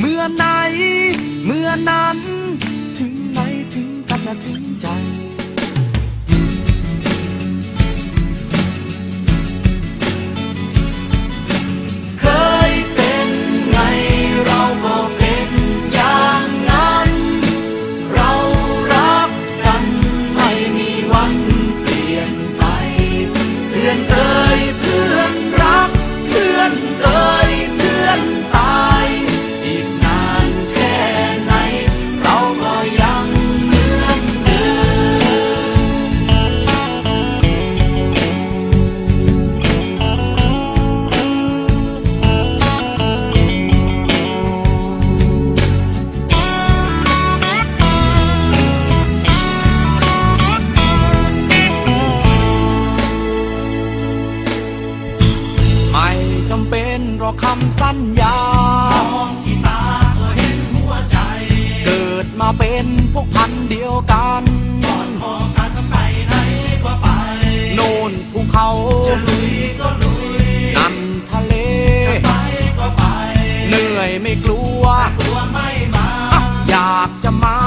เมื่อไหนเมื่อไหน รอกคำสัญญา มองที่ตาก็เห็นหัวใจ เกิดมาเป็นพวกพันธุ์เดียวกันก่อนพอกันไปไหนก็ไป โน่นภูเขาจะลุยก็ลุยนั่นทะเลจะไปก็ไป เหนื่อยไม่กลัว กลัวไม่มาอะอยากจะมา